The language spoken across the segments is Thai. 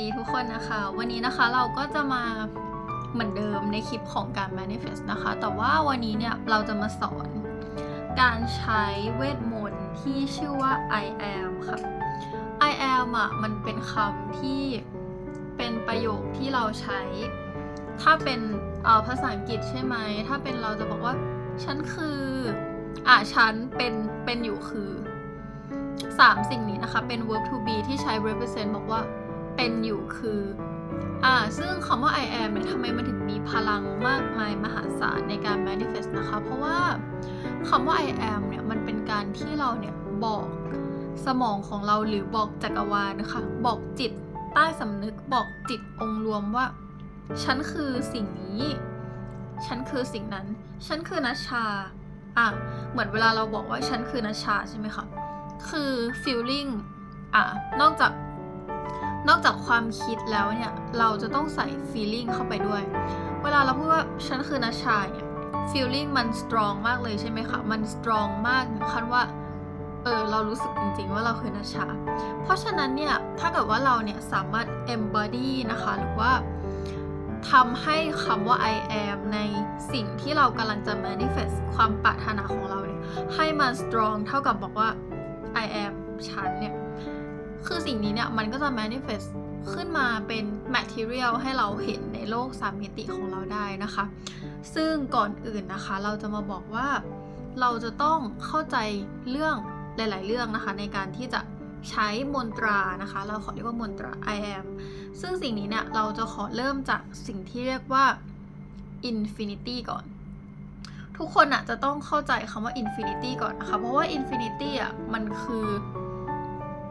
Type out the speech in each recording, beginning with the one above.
ดีทุกคนนะคะ วันนี้นะคะเราก็จะมาเหมือนเดิมในคลิปของการ manifest นะคะ แต่ว่าวันนี้เนี่ยเราจะมาสอนการใช้เวทมนต์ที่ชื่อว่า I am ค่ะ I am อะมันเป็นคำที่เป็นประโยคที่เราใช้ ถ้าเป็นเอ่อภาษาอังกฤษใช่ไหม ถ้าเป็นเราจะบอกว่า ฉันคืออะฉันเป็นเป็นอยู่คือสามสิ่งนี้นะคะ เป็น verb to be ที่ใช้ represent บอกว่า เป็นอยู่คืออ่าซึ่งคำว่า I am เนี่ยทำไมมันถึงมีพลังมากมายมหาศาลในการ manifest นะคะ เพราะว่าคำว่า I am เนี่ยมันเป็นการที่เราเนี่ยบอกสมองของเราหรือบอกจักรวาลนะคะ บอกจิตใต้สำนึกบอกจิตองค์รวมว่า ฉันคือสิ่งนี้ ฉันคือสิ่งนั้น ฉันคือนัชชาอะเหมือนเวลาเราบอกว่าฉันคือนัชชาใช่ไหมคะ คือ feeling อะนอกจาก นอกจากความคิดแล้วเนี่ย เราจะต้องใส่ feeling เข้าไปด้วย เวลาเราพูดว่าฉันคือนัชชาเนี่ย feeling มัน strong มากเลยใช่ไหมคะ มัน strong มากถึงขั้นว่า เออ เรารู้สึกจริงๆว่าเราคือนัชชา เพราะฉะนั้นเนี่ย ถ้าเกิดว่าเราเนี่ยสามารถ embody นะคะ หรือว่าทำให้คำว่า I am ในสิ่งที่เรากำลังจะ manifest ความปรารถนาของเราเนี่ย ให้มัน strong เท่ากับบอกว่า I am ฉันเนี่ย คือสิ่งนี้เนี่ยมันก็จะ manifest ขึ้นมาเป็น material ให้เราเห็นในโลกสามมิติของเราได้นะคะ ซึ่งก่อนอื่นนะคะ เราจะมาบอกว่าเราจะต้องเข้าใจเรื่องหลาย ๆ เรื่องนะคะ ในการที่จะใช้มนตรานะคะ เราขอเรียกว่ามนตรา I am ซึ่งสิ่งนี้เนี่ยเราจะขอเริ่มจากสิ่งที่เรียกว่า infinity ก่อน ทุกคนอะจะต้องเข้าใจคำว่า infinity ก่อนนะคะ เพราะว่า infinity อะมันคือ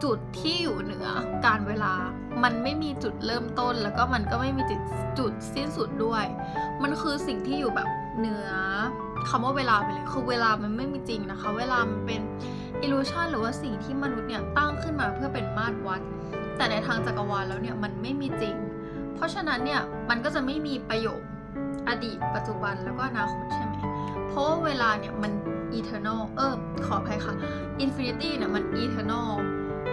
จุดที่อยู่เหนือการเวลา มันไม่มีจุดเริ่มต้น แล้วก็มันก็ไม่มีจุดจุดสิ้นสุดด้วย มันคือสิ่งที่อยู่แบบเหนือคำว่าเวลาไปเลย คือเวลามันไม่มีจริงนะคะ เวลามันเป็น illusion หรือว่าสิ่งที่มนุษย์เนี่ยตั้งขึ้นมาเพื่อเป็นมาตรวัด แต่ในทางจักรวาลแล้วเนี่ยมันไม่มีจริง เพราะฉะนั้นเนี่ยมันก็จะไม่มีประโยคอดีต ปัจจุบันแล้วก็อนาคตใช่ไหม เพราะว่าเวลาเนี่ยมัน eternal เออขออภัยค่ะ infinity เนี่ยมัน eternal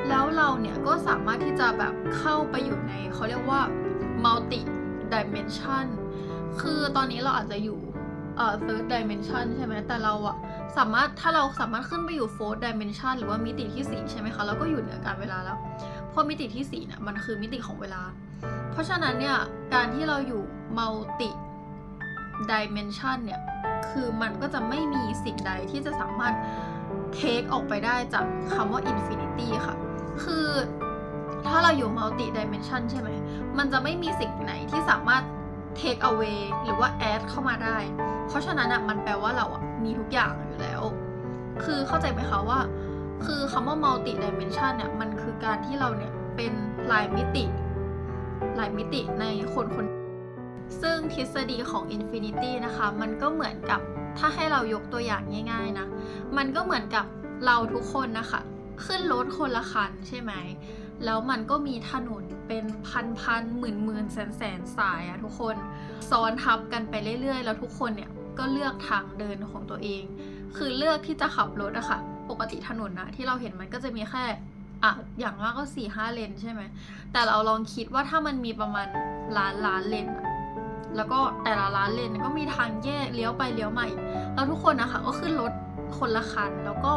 แล้วเราเนี่ยก็สามารถที่จะแบบเข้าไปอยู่ในเขาเรียกว่า multi dimension คือตอนนี้เราอาจจะอยู่เอ่อ third dimension ใช่ไหมแต่เราอะสามารถถ้าเราสามารถขึ้นไปอยู่ fourth dimension หรือว่ามิติที่ 4 ใช่ไหมคะแล้วก็อยู่เหนือการเวลาแล้ว เพราะมิติที่4เนี่ยมันคือมิติของเวลา เพราะฉะนั้นเนี่ยการที่เราอยู่ multi dimension เนี่ยคือมันก็จะไม่มีสิ่งใดที่จะสามารถเทคออกไปได้จากคำว่า infinity ค่ะ คือถ้าเราอยู่ multi dimension ใช่ไหม มันจะไม่มีสิ่งไหนที่สามารถ take away หรือว่า add เข้ามาได้ เพราะฉะนั้นอะมันแปลว่าเราอะมีทุกอย่างอยู่แล้ว คือเข้าใจไหมคะว่า คือคำว่า multi dimension เนี่ย มันคือการที่เราเนี่ยเป็นหลายมิติ หลายมิติในคนคน ซึ่งทฤษฎีของ Infinity นะคะ มันก็เหมือนกับถ้าให้เรายกตัวอย่างง่าย ๆนะ มันก็เหมือนกับเราทุกคนนะคะ ขึ้นรถคนละคันใช่ไหม แล้วมันก็มีถนนเป็นพันพันหมื่นหมื่นแสนแสนสายอะทุกคนซ้อนทับกันไปเรื่อยๆ แล้วทุกคนเนี่ยก็เลือกทางเดินของตัวเอง คือเลือกที่จะขับรถอะค่ะ ปกติถนนนะที่เราเห็นมันก็จะมีแค่อะอย่างมากก็สี่ห้าเลนใช่ไหม แต่เราลองคิดว่าถ้ามันมีประมาณล้านล้านเลนอะแล้วก็แต่ละล้านเลนก็มีทางแยกเลี้ยวไปเลี้ยวมาอีกแล้วทุกคนนะคะก็ขึ้นรถคนละคันแล้วก็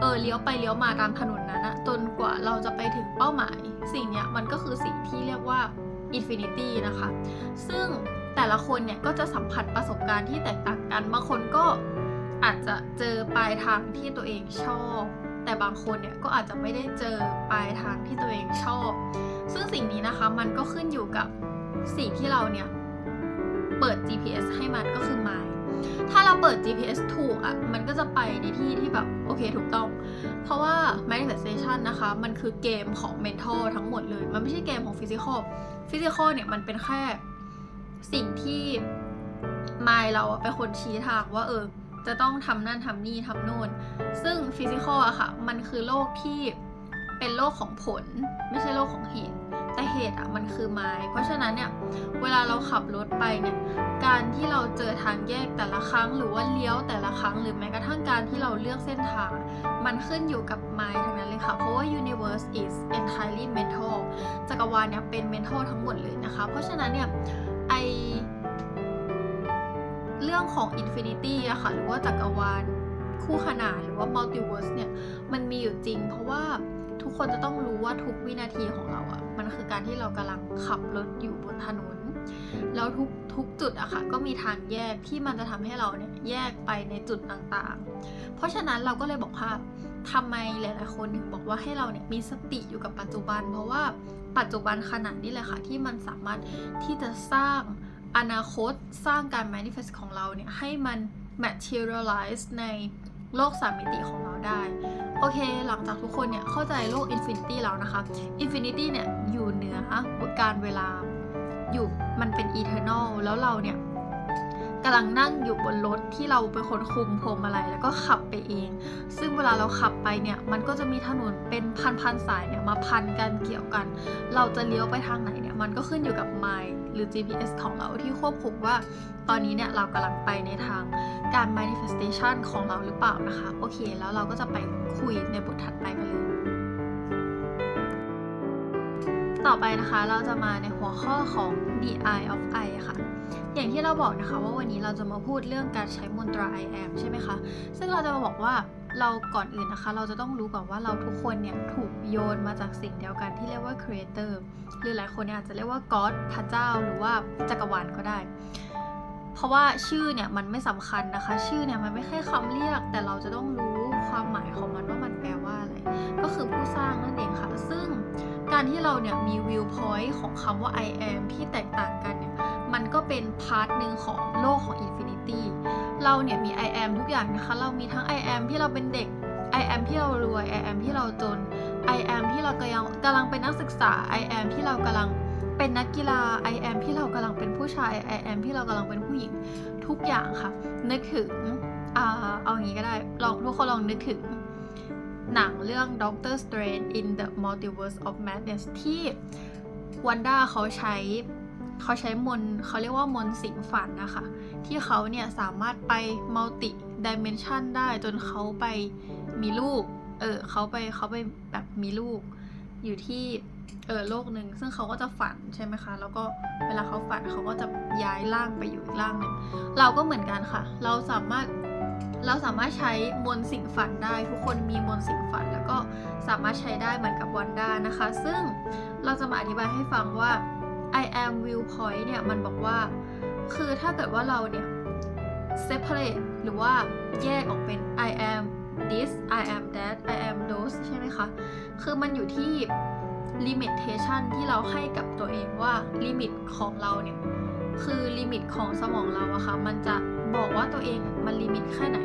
เออเลี้ยวไปเลี้ยวมาตามถนนนั้นอะจนกว่าเราจะไปถึงเป้าหมาย สิ่งเนี้ยมันก็คือสิ่งที่เรียกว่า infinity นะคะ ซึ่งแต่ละคนเนี่ยก็จะสัมผัสประสบการณ์ที่แตกต่างกัน บางคนก็อาจจะเจอปลายทางที่ตัวเองชอบ แต่บางคนเนี่ยก็อาจจะไม่ได้เจอปลายทางที่ตัวเองชอบ ซึ่งสิ่งนี้นะคะมันก็ขึ้นอยู่กับสิ่งที่เราเนี่ยเปิด GPS ให้มันก็คือ Mind ถ้าเราเปิด GPS ถูกอะ มันก็จะไปในที่ที่แบบโอเคถูกต้อง เพราะว่า manifestation นะคะ มันคือเกมของ mental ทั้งหมดเลย มันไม่ใช่เกมของ physical physical เนี่ยมันเป็นแค่สิ่งที่ mind เราอะเป็นคนชี้ทางว่าเออ จะต้องทำนั่นทำนี่ทำโน่น ซึ่ง physical อะค่ะ มันคือโลกที่เป็นโลกของผล ไม่ใช่โลกของเหตุ แต่เหตุอะมันคือไม้ เพราะฉะนั้นเนี่ยเวลาเราขับรถไปเนี่ยการที่เราเจอทางแยกแต่ละครั้ง หรือว่าเลี้ยวแต่ละครั้ง หรือแม้กระทั่งการที่เราเลือกเส้นทาง มันขึ้นอยู่กับไม้ทั้งนั้นเลยค่ะ เพราะว่า universe is entirely mental จักรวาลเนี่ยเป็น mental ทั้งหมดเลยนะคะ เพราะฉะนั้นเนี่ยไอเรื่องของ infinity อะค่ะหรือว่าจักรวาลคู่ขนานหรือว่า multiverse เนี่ยมันมีอยู่จริง เพราะว่า ทุกคนจะต้องรู้ว่าทุกวินาทีของเราอะมันคือการที่เรากำลังขับรถอยู่บนถนน แล้วทุกทุกจุดอะค่ะก็มีทางแยกที่มันจะทำให้เราเนี่ยแยกไปในจุดต่างๆ เพราะฉะนั้นเราก็เลยบอกว่าทำไมหลายๆคนถึงบอกว่าให้เราเนี่ยมีสติอยู่กับปัจจุบัน เพราะว่าปัจจุบันขนาดนี้แหละค่ะที่มันสามารถที่จะสร้างอนาคตสร้างการ manifest ของเราเนี่ยให้มัน materialize ใน โลกสามมิติของเราได้ โอเค หลังจากทุกคนเนี่ยเข้าใจโลกอินฟินิตี้แล้วนะคะอินฟินิตี้เนี่ยอยู่เหนือการเวลาอยู่มันเป็นอีเทอร์นอลแล้วเราเนี่ย กำลังนั่งอยู่บนรถที่เราเป็นคนคุมพวงมาลัยแล้วก็ขับไปเอง ซึ่งเวลาเราขับไปเนี่ยมันก็จะมีถนนเป็นพันๆสายเนี่ยมาพันกันเกี่ยวกัน เราจะเลี้ยวไปทางไหนเนี่ยมันก็ขึ้นอยู่กับ Mind หรือ GPS ของเราที่ควบคุมว่า ตอนนี้เนี่ยเรากำลังไปในทางการ manifestation ของเราหรือเปล่านะคะ โอเค แล้วเราก็จะไปคุยในบทถัดไปกันเลยต่อไปนะคะเราจะมาในหัวข้อของ the eye of I ค่ะ อย่างที่เราบอกนะคะว่าวันนี้เราจะมาพูดเรื่องการใช้มนตรา I am ใช่ไหมคะ ซึ่งเราจะมาบอกว่าเราก่อนอื่นนะคะ เราจะต้องรู้ก่อนว่าเราทุกคนเนี่ยถูกโยนมาจากสิ่งเดียวกันที่เรียกว่า creator หรือหลายคนเนี่ยอาจจะเรียกว่า God พระเจ้าหรือว่าจักรวาลก็ได้ เพราะว่าชื่อเนี่ยมันไม่สำคัญนะคะ ชื่อเนี่ยมันไม่แค่คำเรียก แต่เราจะต้องรู้ความหมายของมันว่ามันแปลว่าอะไร ก็คือผู้สร้างนั่นเองค่ะ ซึ่งการที่เราเนี่ยมี view point ของคำว่า I am ที่แตกต่างกันเนี่ย มันก็เป็นพาร์ทหนึ่งของโลกของ Infinity เราเนี่ยมี I am ทุกอย่างนะคะ เรามีทั้ง I am ที่เราเป็นเด็ก I am ที่เรารวย I am ที่เราจน I am ที่เรากำลังกำลังเป็นนักศึกษา I am ที่เรากำลังเป็นนักกีฬา I am ที่เรากำลังเป็นผู้ชาย I am ที่เรากำลังเป็นผู้หญิงทุกอย่างค่ะ นึกถึงอ่าเอาอย่างนี้ก็ได้ลองทุกคนลองนึกถึงหนังเรื่อง Doctor Strange in the Multiverse of Madness ที่วันด้าเขาใช้ เขาใช้มนเขาเรียกว่ามนสิงฝันนะคะ ที่เขาเนี่ยสามารถไป multi dimension ได้จนเขาไปมีลูก เออเขาไปเขาไปแบบมีลูก อยู่ที่เออโลกหนึ่งซึ่งเขาก็จะฝันใช่ไหมคะ แล้วก็เวลาเขาฝันเขาก็จะย้ายร่างไปอยู่อีกร่างหนึ่งเราก็เหมือนกันค่ะ เราสามารถเราสามารถใช้มนสิงฝันได้ทุกคนมีมนสิงฝัน แล้วก็สามารถใช้ได้เหมือนกับวันด้านะคะ ซึ่งเราจะมาอธิบายให้ฟังว่า I am viewpoint เนี่ยมันบอกว่า คือถ้าเกิดว่าเราเนี่ย separate หรือว่าแยกออกเป็น I am this I am that I am those ใช่ไหมคะ คือมันอยู่ที่ limitation ที่เราให้กับตัวเองว่า limit ของเราเนี่ย คือลิมิตของสมองเราอะค่ะ มันจะบอกว่าตัวเองมันลิมิตแค่ไหน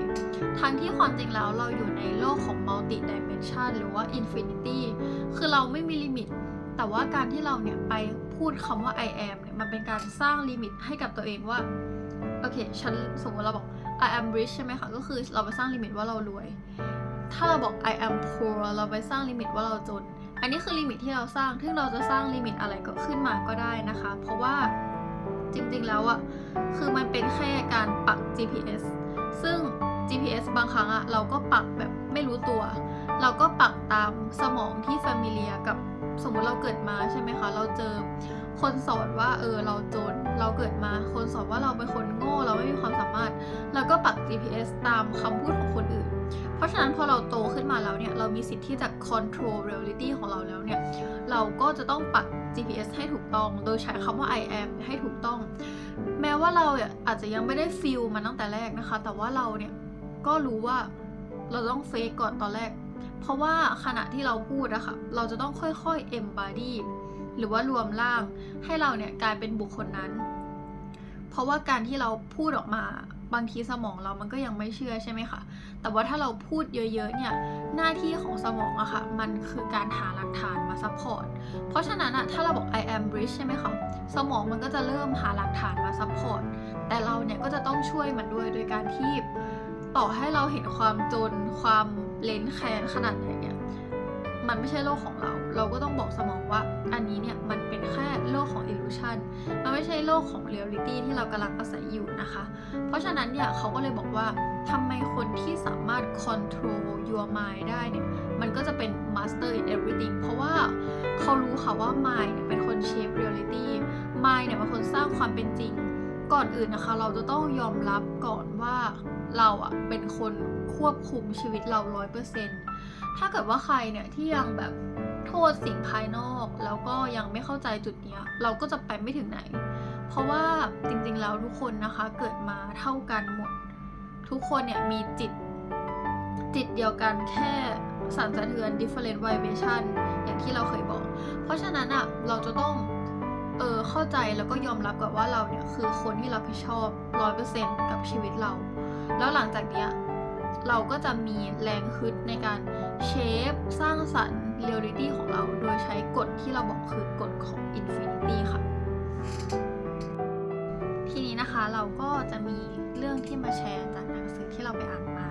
ทั้งที่ความจริงแล้วเราอยู่ในโลกของ multi dimension หรือว่า infinity คือเราไม่มีลิมิต แต่ว่าการที่เราเนี่ยไป พูดคำว่า I am เนี่ยมันเป็นการสร้างลิมิตให้กับตัวเองว่า โอเค ฉันสมมติเราบอก I am rich ใช่ไหมคะ ก็คือเราไปสร้างลิมิตว่าเรารวย ถ้าเราบอก I am poor เราไปสร้างลิมิตว่าเราจน อันนี้คือลิมิตที่เราสร้าง ซึ่งเราจะสร้างลิมิตอะไรก็ขึ้นมาก็ได้นะคะ เพราะว่าจริงๆแล้วอะคือมันเป็นแค่การปัก GPS ซึ่ง GPS บางครั้งอะเราก็ปักแบบไม่รู้ตัว เราก็ปักตามสมองที่ familiar กับ สมมติเราเกิดมาใช่ไหมคะ เราเจอคนสอนว่าเออเราจน เราเกิดมาคนสอนว่าเราเป็นคนโง่เราไม่มีความสามารถเราก็ปัก GPS ตามคำพูดของคนอื่น เพราะฉะนั้นพอเราโตขึ้นมาแล้วเนี่ย เรามีสิทธิ์ที่จะ control reality ของเราแล้วเนี่ย เราก็จะต้องปัก GPS ให้ถูกต้อง โดยใช้คำว่า I am ให้ถูกต้อง แม้ว่าเราอาจจะยังไม่ได้ feel มันตั้งแต่แรกนะคะ แต่ว่าเราเนี่ยก็รู้ว่าเราต้องเฟกก่อนตอนแรก เพราะว่าขณะที่เราพูดอะค่ะเราจะต้องค่อยๆ embody หรือว่ารวมร่างให้เราเนี่ยกลายเป็นบุคคลนั้น เพราะว่าการที่เราพูดออกมาบางทีสมองเรามันก็ยังไม่เชื่อใช่ไหมคะ แต่ว่าถ้าเราพูดเยอะๆเนี่ยหน้าที่ของสมองอะค่ะมันคือการหาหลักฐานมาซัพพอร์ต เพราะฉะนั้นอะถ้าเราบอก I am rich ใช่ไหมคะ สมองมันก็จะเริ่มหาหลักฐานมาซัพพอร์ต แต่เราเนี่ยก็จะต้องช่วยมันด้วยโดยการที่ต่อให้เราเห็นความจนความ เลนแคนขนาดไหนเนี่ยมันไม่ใช่โลกของเรา เราก็ต้องบอกสมองว่าอันนี้เนี่ยมันเป็นแค่โลกของ illusion มันไม่ใช่โลกของ reality ที่เรากำลังอาศัยอยู่นะคะ เพราะฉะนั้นเนี่ยเขาก็เลยบอกว่าทำไมคนที่สามารถ control your mind ได้เนี่ย มันก็จะเป็น master in everything เพราะว่าเขารู้ค่ะว่า mind เนี่ยเป็นคน shape reality mind เนี่ยเป็นคนสร้างความเป็นจริง ก่อนอื่นนะคะ เราจะต้องยอมรับก่อนว่าเราอะเป็นคนควบคุมชีวิตเรา100%ถ้าเกิดว่าใครเนี่ยที่ยังแบบโทษสิ่งภายนอก แล้วก็ยังไม่เข้าใจจุดเนี้ย เราก็จะไปไม่ถึงไหน เพราะว่าจริงๆแล้วทุกคนนะคะเกิดมาเท่ากันหมด ทุกคนเนี่ยมีจิต จิตเดียวกันแค่สั่นสะเทือน different vibration อย่างที่เราเคยบอก เพราะฉะนั้นอะเราจะต้อง เออเข้าใจแล้วก็ยอมรับกับว่าเราเนี่ยคือคนที่รับผิดชอบ100%กับชีวิตเรา แล้วหลังจากเนี้ยเราก็จะมีแรงฮึดในการเชฟสร้างสรรค์เรียลลิตี้ของเรา โดยใช้กฎที่เราบอกคือกฎของ Infinity ค่ะ ทีนี้นะคะเราก็จะมีเรื่องที่มาแชร์จากหนังสือที่เราไปอ่านมา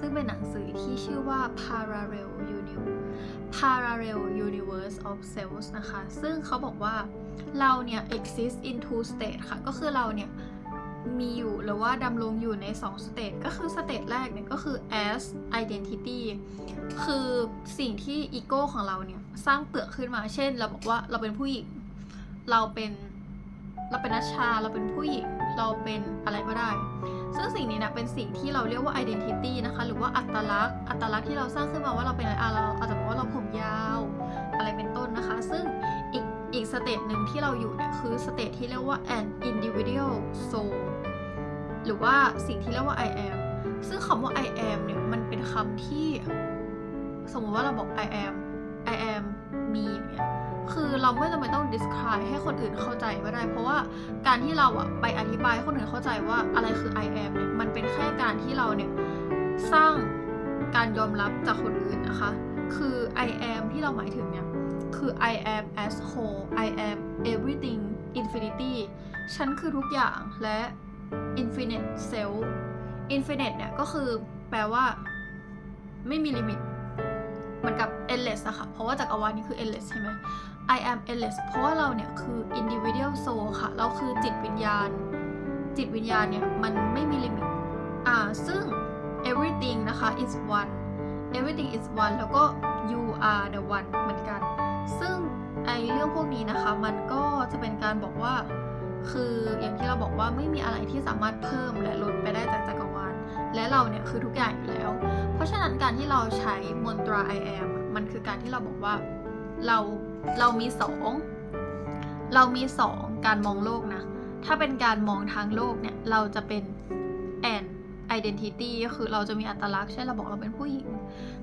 ซึ่งเป็นหนังสือที่ชื่อว่า Parallel Universe Parallel Universe of Cells นะคะ ซึ่งเขาบอกว่า เราเนี่ย exist in two state ค่ะ ก็คือเราเนี่ยมีอยู่หรือว่าดำรงอยู่ใน2สเตจก็คือสเตจแรกเนี่ยก็คือ as identity คือสิ่งที่อีโก้ของเราเนี่ย สร้างเปลือกขึ้นมา เช่น เราบอกว่าเราเป็นผู้หญิง เราเป็นเราเป็นนัชชา เราเป็นผู้หญิง เราเป็นอะไรก็ได้ ซึ่งสิ่งนี้เนี่ยเป็นสิ่งที่เราเรียกว่า identity นะคะ หรือว่าอัตลักษณ์ อัตลักษณ์ที่เราสร้างขึ้นมาว่าเราเป็นอะไรอะเราอาจจะบอกว่าเราผมยาว อะไรเป็นต้นนะคะ ซึ่ง อีกสเตจหนึ่งที่เราอยู่เนี่ยคือสเตจที่เรียกว่า an individual soul หรือว่าสิ่งที่เรียกว่า I am ซึ่งคำว่า I am เนี่ยมันเป็นคำที่ สมมติว่าเราบอก I am I am me อย่างเงี้ยคือเราไม่จำเป็นต้อง describe ให้คนอื่นเข้าใจก็ได้ เพราะว่าการที่เราอะไปอธิบายให้คนอื่นเข้าใจว่าอะไรคือ I am เนี่ยมันเป็นแค่การที่เราเนี่ยสร้างการยอมรับจากคนอื่นนะคะ คือ I am ที่เราหมายถึงเนี่ย คือ I am as whole I am everything infinity ฉันคือทุกอย่างและ infinite self infinite เนี่ยก็คือแปลว่า ไม่มีลิมิตเหมือนกับ endless อะค่ะ เพราะว่าจักรวาลนี้คือ endless ใช่ไหม I am endless เพราะว่าเราเนี่ยคือ individual soul ค่ะ เราคือจิตวิญญาณ จิตวิญญาณเนี่ย มันไม่มีลิมิต อ่า ซึ่ง everything นะคะ is one everything is one แล้วก็ you are the one เหมือน เรื่องพวกนี้นะคะ มันก็จะเป็นการบอกว่า คืออย่างที่เราบอกว่าไม่มีอะไรที่สามารถเพิ่มและลดไปได้จากจักรวาลและเราเนี่ยคือทุกอย่างอยู่แล้ว เพราะฉะนั้นการที่เราใช้มนตรา I am อะมันคือการที่เราบอกว่าเราเรามีสองเรามีสองการมองโลกนะ ถ้าเป็นการมองทางโลกเนี่ย เราจะเป็น and identity ก็คือเราจะมีอัตลักษณ์เช่นเราบอกเราเป็นผู้หญิง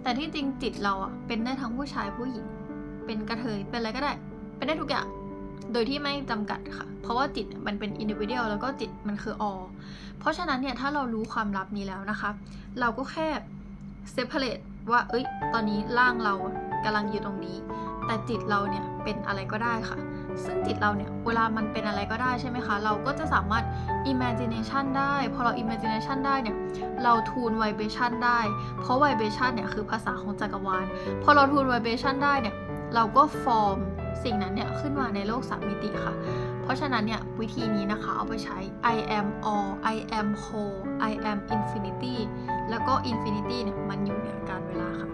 แต่ที่จริงจิตเราอะเป็นได้ทั้งผู้ชายผู้หญิง เป็นกระเทยเป็นอะไรก็ได้ เป็นได้ทุกอย่าง โดยที่ไม่จำกัดค่ะ เพราะว่าจิตมันเป็น individual แล้วก็จิตมันคือ all เพราะฉะนั้นเนี่ยถ้าเรารู้ความลับนี้แล้วนะคะ เราก็แค่ separate ว่า เอ้ย ตอนนี้ร่างเรากำลังอยู่ตรงนี้ แต่จิตเราเนี่ยเป็นอะไรก็ได้ค่ะ ซึ่งจิตเราเนี่ยเวลามันเป็นอะไรก็ได้ใช่ไหมคะ เราก็จะสามารถ imagination ได้ พอเรา imagination ได้เนี่ย เราทูน vibration ได้ เพราะ vibration เนี่ยคือภาษาของจักรวาล พอเราทูน vibration ได้เนี่ย เราก็ form สิ่งนั้นเนี่ยขึ้นมาในโลกสามมิติค่ะ เพราะฉะนั้นเนี่ยวิธีนี้นะคะเอาไปใช้ I am all I am whole I am infinity แล้วก็ infinity เนี่ยมันอยู่เหนือการเวลาค่ะ